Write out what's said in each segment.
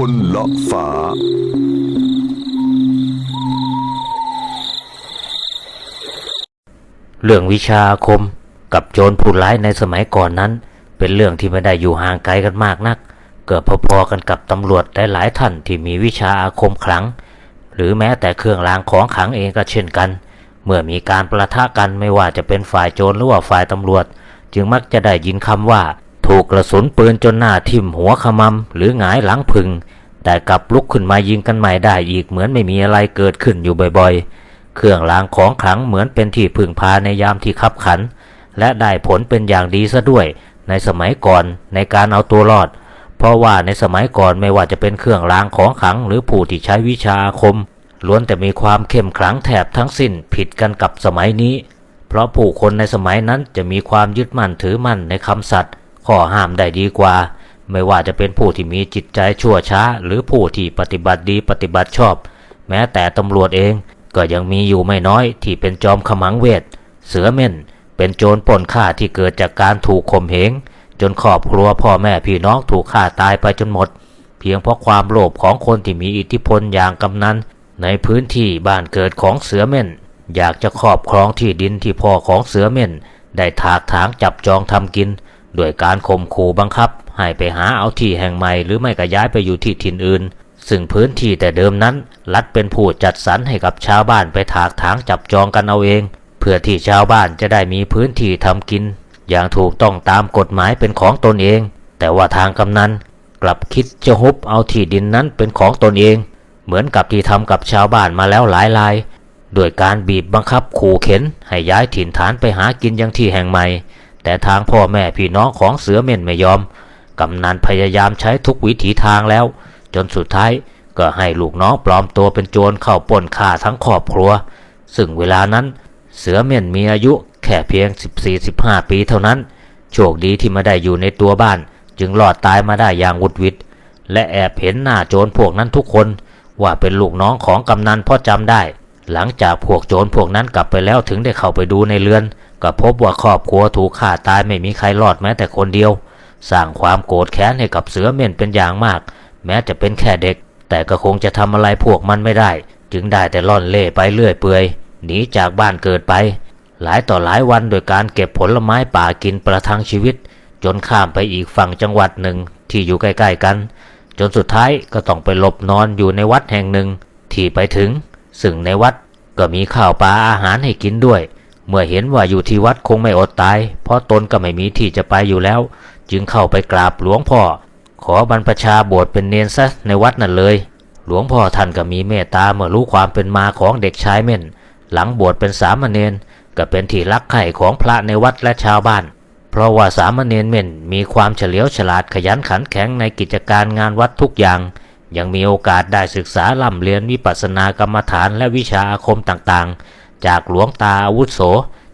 คนละฝาเรื่องวิชาอาคมกับโจรผู้ร้ายในสมัยก่อนนั้น เป็นเรื่องที่ไม่ได้อยู่ห่างไกลกันมากนัก เกิดพอๆกันกับตำรวจหลายๆท่านที่มีวิชาอาคมขลัง หรือแม้แต่เครื่องรางของขลังเองก็เช่นกัน เมื่อมีการประทะกันไม่ว่าจะเป็นฝ่ายโจรหรือว่าฝ่ายตำรวจ จึงมักจะได้ยินคำว่า ถูกกระสุนปืนจนหน้าทิ่มหัวขมำหรือหงายหลังพึง แต่กลับลุกขึ้นมายิงกันใหม่ได้อีกเหมือนไม่มีอะไรเกิดขึ้นอยู่บ่อยๆ เครื่องรางของขลังเหมือนเป็นที่พึ่งพาในยามที่ขับขัน และได้ผลเป็นอย่างดีซะด้วย ในสมัยก่อนในการเอาตัวรอด เพราะว่าในสมัยก่อนไม่ว่าจะเป็นเครื่องรางของขลังหรือผู้ที่ใช้วิชาอาคม ล้วนแต่มีความเข้มขลังแถบทั้งสิ้นผิดกันกับสมัยนี้ เพราะผู้คนในสมัยนั้นจะมีความยึดมั่นถือมั่นในคำสัตย์ ข้อห้ามได้ดีกว่า ไม่ว่าจะเป็นผู้ที่มีจิตใจชั่วช้า หรือผู้ที่ปฏิบัติดีปฏิบัติชอบ แม้แต่ตำรวจเองก็ยังมีอยู่ไม่น้อยที่เป็นจอมขมังเวท เสือเม่น เป็นโจรปล้นฆ่าที่เกิดจากการถูกข่มเหง จนครอบครัวพ่อแม่พี่น้องถูกฆ่าตายไปจนหมด เพียงเพราะความโลภของคนที่มีอิทธิพลอย่างกำนันในพื้นที่บ้านเกิดของเสือเม่น อยากจะครอบครองที่ดินที่พ่อของเสือเม่น ได้ถากถางจับจองทำกิน ด้วยการข่มขู่บังคับ ให้ไปหาเอาที่แห่งใหม่หรือไม่ก็ย้ายไปอยู่ที่ถิ่นอื่น ซึ่งพื้นที่แต่เดิมนั้นรัฐเป็นผู้จัดสรรให้กับชาวบ้านไปถากถางจับจองกันเอาเอง เพื่อที่ชาวบ้านจะได้มีพื้นที่ทำกิน อย่างถูกต้องตามกฎหมายเป็นของตนเอง แต่ว่าทางกำนันกลับคิดจะฮุบเอาที่ดินนั้นเป็นของตนเอง เหมือนกับที่ทำกับชาวบ้านมาแล้วหลายรายโดยการบีบบังคับขู่เข็นให้ย้ายถิ่นฐานไปหากินยังที่แห่งใหม่ แต่ทางพ่อแม่พี่น้องของเสือเม่นไม่ยอม กำนันพยายามใช้ทุกวิถีทางแล้ว จนสุดท้ายก็ให้ลูกน้องปลอมตัวเป็นโจรเข้าป้นฆ่าทั้งครอบครัว ซึ่งเวลานั้นเสือเม่นมีอายุแค่เพียง 14-15 ปีเท่านั้น โชคดีที่มาได้อยู่ในตัวบ้าน จึงรอดตายมาได้อย่างวุดวิดและแอบเห็นหน้าโจรพวกนั้นทุกคน ว่าเป็นลูกน้องของกำนันพ่อจำได้ หลังจากพวกโจรพวกนั้นกลับไปแล้วถึงได้เข้าไปดูในเรือน ก็พบว่าครอบครัวถูกฆ่าตายไม่มีใครรอดแม้แต่คนเดียว สร้างความโกรธแค้นให้กับเสือเม่นเป็นอย่างมาก แม้จะเป็นแค่เด็ก แต่ก็คงจะทำอะไรพวกมันไม่ได้ จึงได้แต่ล่อนเล่ไปเรื่อยเปื่อยหนีจากบ้านเกิดไป หลายต่อหลายวันโดยการเก็บผลไม้ป่ากินประทังชีวิต จนข้ามไปอีกฝั่งจังหวัดหนึ่งที่อยู่ใกล้ๆกัน จนสุดท้ายก็ต้องไปหลบนอนอยู่ในวัดแห่งหนึ่งที่ไปถึง ซึ่งในวัดก็มีข้าวปลาอาหารให้กินด้วย เมื่อเห็นว่าอยู่ที่วัดคงไม่อดตาย เพราะตนก็ไม่มีที่จะไปอยู่แล้ว จึงเข้าไปกราบหลวงพ่อ ขอบรรพชาบวชเป็นเนนซะในวัดนั่นเลย หลวงพ่อท่านก็มีเมตตาเมื่อรู้ความเป็นมาของเด็กชายเม่น หลังบวชเป็นสามเณรก็เป็นที่รักใคร่ของพระในวัดและชาวบ้าน เพราะว่าสามเณรเม่นมีความเฉลียวฉลาดขยันขันแข็งในกิจการงานวัดทุกอย่าง ยังมีโอกาสได้ศึกษาล่ำเรียนวิปัสสนากรรมฐานและวิชาอาคมต่างๆ จากหลวงตาอาวุโส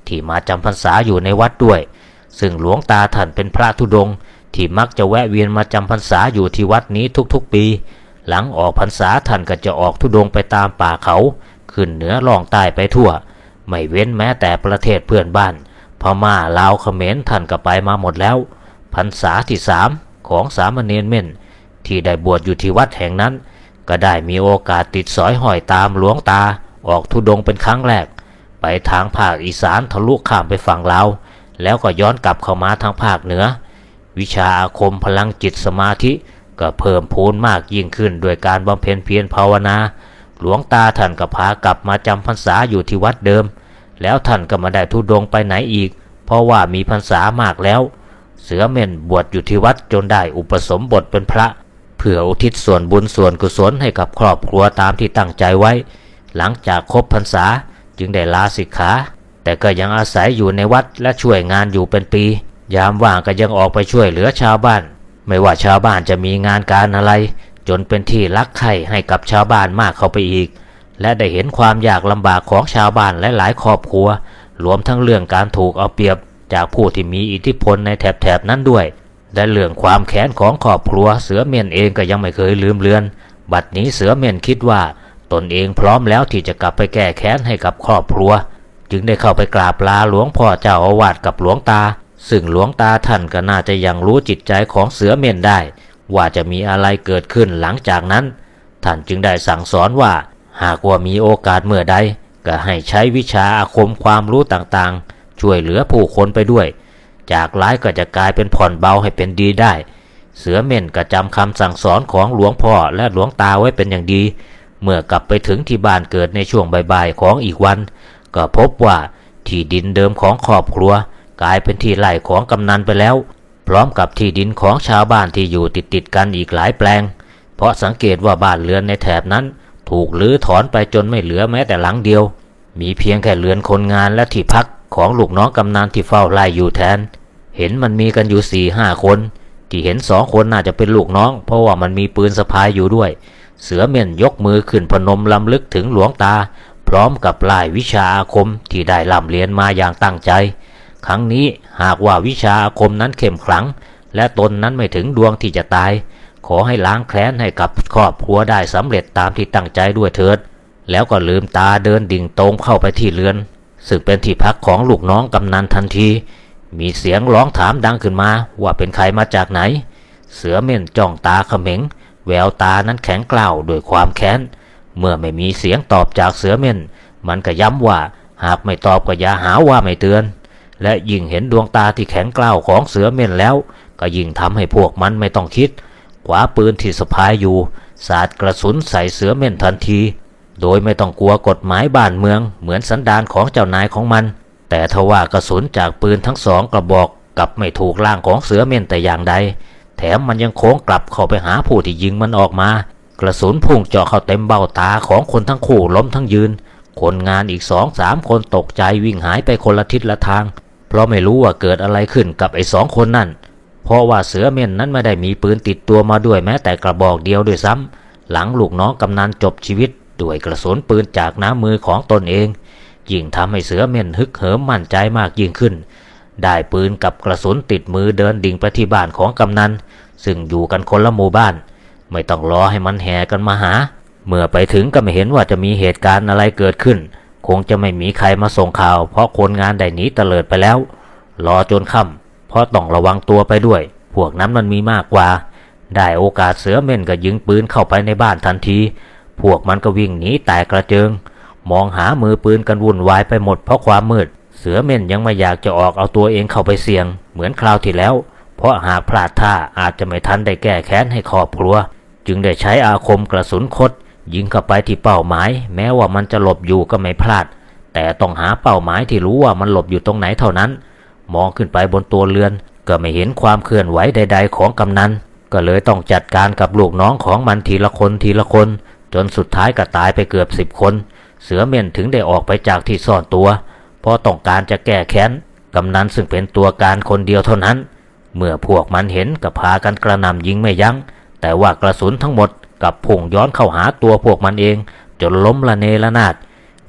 ที่มาจำพรรษาอยู่ในวัดด้วย ซึ่งหลวงตาท่านเป็นพระธุดงที่มักจะแวะเวียนมาจำพรรษาอยู่ที่วัดนี้ทุกๆปี หลังออกพรรษาท่านก็จะออกธุดงไปตามป่าเขา ขึ้นเหนือล่องใต้ไปทั่ว ไม่เว้นแม้แต่ประเทศเพื่อนบ้าน พม่าลาวเขมรท่านก็ไปมาหมดแล้ว พรรษาที่สามของสามเณรเม่น ที่ได้บวชอยู่ที่วัดแห่งนั้น ก็ได้มีโอกาสติดสอยห้อยตามหลวงตา ออกธุดงเป็นครั้งแรก ไปทางภาคอีสานทะลุข้ามไปฝั่งลาวแล้วก็ย้อนกลับเข้ามาทางภาคเหนือ วิชาอาคมพลังจิตสมาธิ ก็เพิ่มพูนมากยิ่งขึ้นด้วยการบำเพ็ญเพียรภาวนา หลวงตาท่านก็พากลับมาจำพรรษาอยู่ที่วัดเดิม แล้วท่านก็มาได้ทุดงไปไหนอีก เพราะว่ามีพรรษามากแล้ว เสือเม่นบวชอยู่ที่วัดจนได้อุปสมบทเป็นพระ เพื่ออุทิศส่วนบุญส่วนกุศลให้กับครอบครัวตามที่ตั้งใจไว้ หลังจากครบพรรษาจึงได้ลาสิกขา แต่ก็ยังอาศัยอยู่ในวัดและช่วยงานอยู่เป็นปี ยามว่างก็ยังออกไปช่วยเหลือชาวบ้าน ไม่ว่าชาวบ้านจะมีงานการอะไร จนเป็นที่รักใคร่ให้กับชาวบ้านมากเข้าไปอีก และได้เห็นความยากลำบากของชาวบ้านและหลายครอบครัว รวมทั้งเรื่องการถูกเอาเปรียบจากผู้ที่มีอิทธิพลในแถบๆนั้นด้วย และเรื่องความแค้นของครอบครัวเสือเมียนเองก็ยังไม่เคยลืมเลือน บัดนี้เสือเมียนคิดว่า ตนเองพร้อมแล้วที่จะกลับไปแก้แค้นให้กับครอบครัว จึงได้เข้าไปกราบลาหลวงพ่อเจ้าอาวาสกับหลวงตา ซึ่งหลวงตาท่านก็น่าจะยังรู้จิตใจของเสือเมียนได้ ว่าจะมีอะไรเกิดขึ้นหลังจากนั้น ท่านจึงได้สั่งสอนว่า หากว่ามีโอกาสเมื่อใดก็ให้ใช้วิชาอาคมความรู้ต่างๆ ช่วยเหลือผู้คนไปด้วย จากร้ายก็จะกลายเป็นผ่อนเบาให้เป็นดีได้ เสือเม่นก็จำคำสั่งสอนของหลวงพ่อและหลวงตาไว้เป็นอย่างดี เมื่อกลับไปถึงที่บ้านเกิดในช่วงบ่ายๆของอีกวัน ก็พบว่าที่ดินเดิมของครอบครัว กลายเป็นที่ไร่ของกำนันไปแล้ว พร้อมกับที่ดินของชาวบ้านที่อยู่ติดๆกันอีกหลายแปลง เพราะสังเกตว่าบ้านเรือนในแถบนั้น ถูกลื้อถอนไปจนไม่เหลือแม้แต่หลังเดียว มีเพียงแค่เรือนคนงานและที่พักของลูกน้องกำนันที่เฝ้าไร่อยู่แทน เห็นมันมีกันอยู่สี่ห้าคน ที่เห็นสองคนน่าจะเป็นลูกน้อง เพราะว่ามันมีปืนสะพายอยู่ด้วย เสือเม่นยกมือขึ้นพนมลำลึกถึงหลวงตา พร้อมกับลายวิชาอาคมที่ได้ล่ำเรียนมาอย่างตั้งใจ ครั้งนี้หากว่าวิชาอาคมนั้นเข้มขลัง และตนนั้นไม่ถึงดวงที่จะตาย ขอให้ล้างแค้นให้กับครอบครัวได้สำเร็จตามที่ตั้งใจด้วยเถิด แล้วก็ลืมตาเดินดิ่งตรงเข้าไปที่เรือน ซึ่งเป็นที่พักของลูกน้องกำนันทันที มีเสียงร้องถามดังขึ้นมาว่าเป็นใครมาจากไหน เสือเม่นจ้องตาเขม็ง แววตานั้นแข็งกล้าวด้วยความแค้น เมื่อไม่มีเสียงตอบจากเสือเม่น มันก็ย้ำว่าหากไม่ตอบก็อย่าหาว่าไม่เตือน และยิ่งเห็นดวงตาที่แข็งกล้าวของเสือเม่นแล้ว ก็ยิ่งทำให้พวกมันไม่ต้องคิดขวาปืนที่สะพายอยู่ สาดกระสุนใส่เสือเม่นทันที โดยไม่ต้องกลัวกฎหมายบ้านเมือง เหมือนสันดานของเจ้านายของมัน แต่ทว่ากระสุนจากปืนทั้งสองกระบอกกลับไม่ถูกร่างของเสือเม่นแต่อย่างใด แถมมันยังโค้งกลับเข้าไปหาผู้ที่ยิงมันออกมา กระสุนพุ่งเจาะเข้าเต็มเบ้าตาของคนทั้งคู่ล้มทั้งยืน คนงานอีกสองสามคนตกใจวิ่งหายไปคนละทิศละทาง เพราะไม่รู้ว่าเกิดอะไรขึ้นกับไอ้สองคนนั่น เพราะว่าเสือเม่นนั้นไม่ได้มีปืนติดตัวมาด้วยแม้แต่กระบอกเดียวด้วยซ้ำหลังลูกน้องกำนันจบชีวิตด้วยกระสุนปืนจากน้ำมือของตนเอง ยิ่งทำให้เสือเม่นฮึกเหิมมั่นใจมากยิ่งขึ้น ได้ปืนกับกระสุนติดมือเดินดิ่งไปที่บ้านของกำนันซึ่งอยู่กันคนละหมู่บ้าน ไม่ต้องรอให้มันแห่กันมาหา เมื่อไปถึงก็ไม่เห็นว่าจะมีเหตุการณ์อะไรเกิดขึ้น คงจะไม่มีใครมาส่งข่าว เพราะคนงานได้หนีเตลิดไปแล้ว รอจนค่ำเพราะต้องระวังตัวไปด้วย พวกนั้นมันมีมากกว่า ได้โอกาสเสือเม่นก็ยิงปืนเข้าไปในบ้านทันที พวกมันก็วิ่งหนีแตกกระเจิง มองหามือปืนกันวุ่นวายไปหมดเพราะความมืด เสือเม่นยังไม่อยากจะออกเอาตัวเองเข้าไปเสี่ยง เหมือนคราวที่แล้ว เพราะหากพลาดท่าอาจจะไม่ทันได้แก้แค้นให้ครอบครัว จึงได้ใช้อาคมกระสุนคดยิงเข้าไปที่เป้าหมาย แม้ว่ามันจะหลบอยู่ก็ไม่พลาด แต่ต้องหาเป้าหมายที่รู้ว่ามันหลบอยู่ตรงไหนเท่านั้น มองขึ้นไปบนตัวเรือน ก็ไม่เห็นความเคลื่อนไหวใด ๆ ของกำนันก็เลยต้องจัดการกับลูกน้องของมันทีละคนทีละคน จนสุดท้ายก็ตายไปเกือบสิบคน เสือเม่นถึงได้ออกไปจากที่ซ่อนตัว เพราะต้องการจะแก้แค้นกำนันซึ่งเป็นตัวการคนเดียวเท่านั้น เมื่อพวกมันเห็นก็พากันกระหน่ำยิงไม่ยัง้ง แต่ว่ากระสุนทั้งหมดกับพุ่งย้อนเข้าหาตัวพวกมันเอง จนล้มละเนระนาด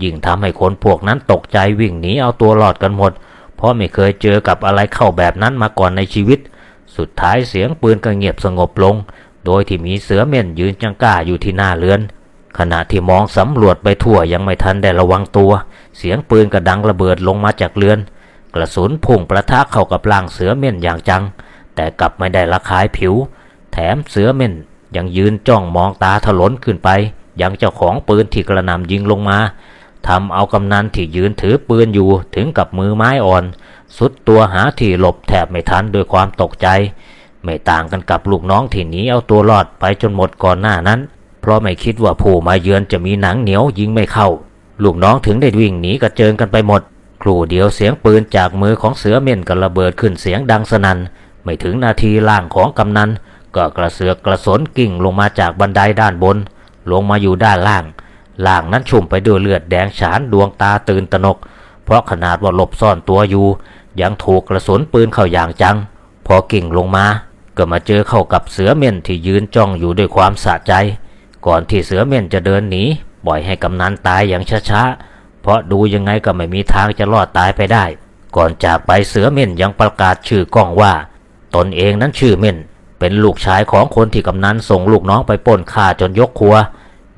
ยิ่งทำให้คนพวกนั้นตกใจวิ่งหนีเอาตัวรอดกันหมด เพราะไม่เคยเจอกับอะไรเข้าแบบนั้นมาก่อนในชีวิต สุดท้ายเสียงปืนก็เงียบสงบลง โดยที่มีเสือเม่นยืนจังก้าอยู่ที่หน้าเรือน ขณะที่มองสำรวจไปทั่วยังไม่ทันได้ระวังตัว เสียงปืนก็ดังระเบิดลงมาจากเรือน กระสุนพุ่งประทะเข้ากับร่างเสือเม่นอย่างจัง แต่กลับไม่ได้ระคายผิว แถมเสือเม่นยังยืนจ้องมองตาถลนขึ้นไป ยังเจ้าของปืนที่กระหน่ำยิงลงมาทำเอากำนันที่ยืนถือปืนอยู่ถึงกับมือไม้อ่อน สุดตัวหาที่หลบแทบไม่ทันด้วยความตกใจ ไม่ต่างกันกับลูกน้องที่หนีเอาตัวรอดไปจนหมดก่อนหน้านั้น เพราะไม่คิดว่าผู้มาเยือนจะมีหนังเหนียวยิงไม่เข้า ลูกน้องถึงได้วิ่งหนีกระเจิงกันไปหมด ครู่เดียวเสียงปืนจากมือของเสือเม่นก็ระเบิดขึ้นเสียงดังสนัน่นไม่ถึงนาทีล่างของกำนันก็กระเสือกกระสนกิ่งลงมาจากบันไดด้านบน ลงมาอยู่ด้านล่าง ล่างนั้นชุ่มไปด้วยเลือดแดงฉานดวงตาตื่นตระหนก เพราะขนาดว่าหลบซ่อนตัวอยู่ ยังถูกกระสุนปืนเข้าอย่างจัง พอกิ่งลงมา ก็มาเจอเข้ากับเสือเม่นที่ยืนจ้องอยู่ด้วยความสะใจ ก่อนที่เสือเม่นจะเดินหนีปล่อยให้กำนันตายอย่างช้าๆ เพราะดูยังไงก็ไม่มีทางจะรอดตายไปได้ ก่อนจากไปเสือเม่นยังประกาศชื่อกล้องว่า ตนเองนั้นชื่อเม่น เป็นลูกชายของคนที่กำนันส่งลูกน้องไปป้นฆ่าจนยกครัว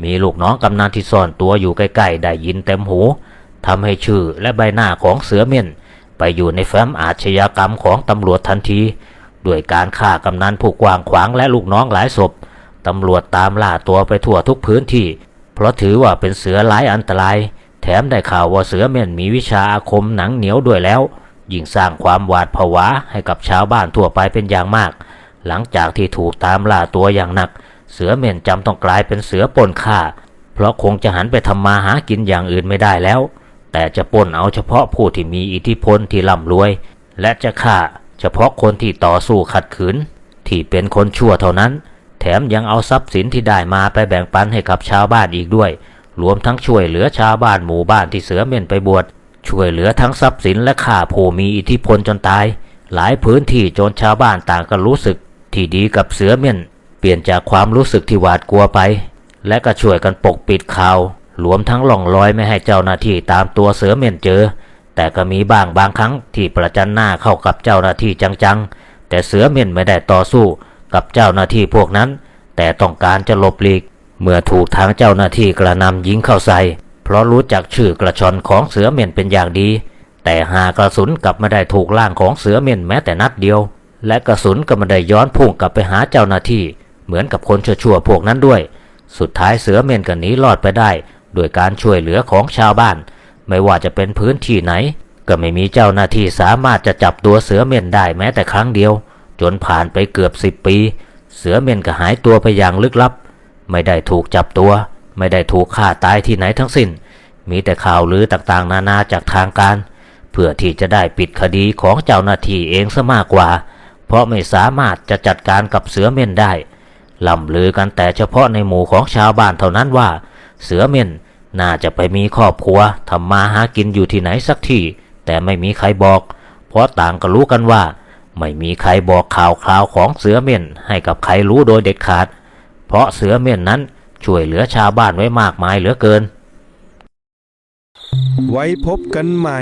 มีลูกน้องกำนันที่ซ่อนตัวอยู่ใกล้ๆ ได้ยินเต็มหูทำให้ชื่อและใบหน้าของเสือเม่น ไปอยู่ในแฟ้มอาชญากรรมของตำรวจทันที ด้วยการฆ่ากำนันผู้กว้างขวางและลูกน้องหลายศพ ตำรวจตามล่าตัวไปทั่วทุกพื้นที่ เพราะถือว่าเป็นเสือร้ายอันตราย แถมได้ข่าวว่าเสือเม่นมีวิชาอาคมหนังเหนียวด้วยแล้ว ยิ่งสร้างความหวาดผวาให้กับชาวบ้านทั่วไปเป็นอย่างมาก หลังจากที่ถูกตามล่าตัวอย่างหนัก เสือเม่นจำต้องกลายเป็นเสือปล้นฆ่า เพราะคงจะหันไปทำมาหากินอย่างอื่นไม่ได้แล้ว แต่จะปล้นเอาเฉพาะผู้ที่มีอิทธิพลที่ร่ำรวย และจะฆ่าเฉพาะคนที่ต่อสู้ขัดขืน ที่เป็นคนชั่วเท่านั้น แถมยังเอาทรัพย์สินที่ได้มาไปแบ่งปันให้กับชาวบ้านอีกด้วย รวมทั้งช่วยเหลือชาวบ้านหมู่บ้านที่เสือเม่นไปบวช ช่วยเหลือทั้งทรัพย์สินและข่าผู้มีอิทธิพลจนตาย หลายพื้นที่จนชาวบ้านต่างก็รู้สึก ที่ดีกับเสือเม่น เปลี่ยนจากความรู้สึกที่หวาดกลัวไป และก็ช่วยกันปกปิดข่าวรวมทั้งหล่องลอยไม่ให้เจ้าหน้าที่ตามตัวเสือเม่นเจอ แต่ก็มีบ้างบางครั้งที่ประจันหน้าเข้ากับเจ้าหน้าที่จังๆ แต่เสือเม่นไม่ได้ต่อสู้ กับเจ้าหน้าที่พวกนั้น แต่ต้องการจะหลบหลีก เมื่อถูกทางเจ้าหน้าที่กระนำยิงเข้าใส่เพราะรู้จักชื่อกระชอนของเสือเม่นเป็นอย่างดี แต่หากระสุนกลับไม่ได้ถูกล่างของเสือเม่นแม้แต่นัดเดียว และกระสุนก็ไม่ได้ย้อนพุ่งกลับไปหาเจ้าหน้าที่ เหมือนกับคนชั่วๆพวกนั้นด้วย สุดท้ายเสือเม่นก็หนีรอดไปได้ด้วยการช่วยเหลือของชาวบ้าน ไม่ว่าจะเป็นพื้นที่ไหน ก็ไม่มีเจ้าหน้าที่สามารถจะจับตัวเสือเม่นได้แม้แต่ครั้งเดียว จนผ่านไปเกือบสิบปี เสือเม่นก็หายตัวไปอย่างลึกลับ ไม่ได้ถูกจับตัว ไม่ได้ถูกฆ่าตายที่ไหนทั้งสิ้น มีแต่ข่าวลือต่างๆ นานาจากทางการ เพื่อที่จะได้ปิดคดีของเจ้าหน้าที่เองซะมากกว่า เพราะไม่สามารถจะจัดการกับเสือเม่นได้ล่ำลือกันแต่เฉพาะในหมู่ของชาวบ้านเท่านั้นว่า เสือเม่นน่าจะไปมีครอบครัวทำมาหากินอยู่ที่ไหนสักที่ แต่ไม่มีใครบอก เพราะต่างก็รู้กันว่า ไม่มีใครบอกข่าวคราวของเสือเม่นให้กับใครรู้โดยเด็ดขาด เพราะเสือเม่นนั้นช่วยเหลือชาวบ้านไว้มากมายเหลือเกิน ไว้พบกันใหม่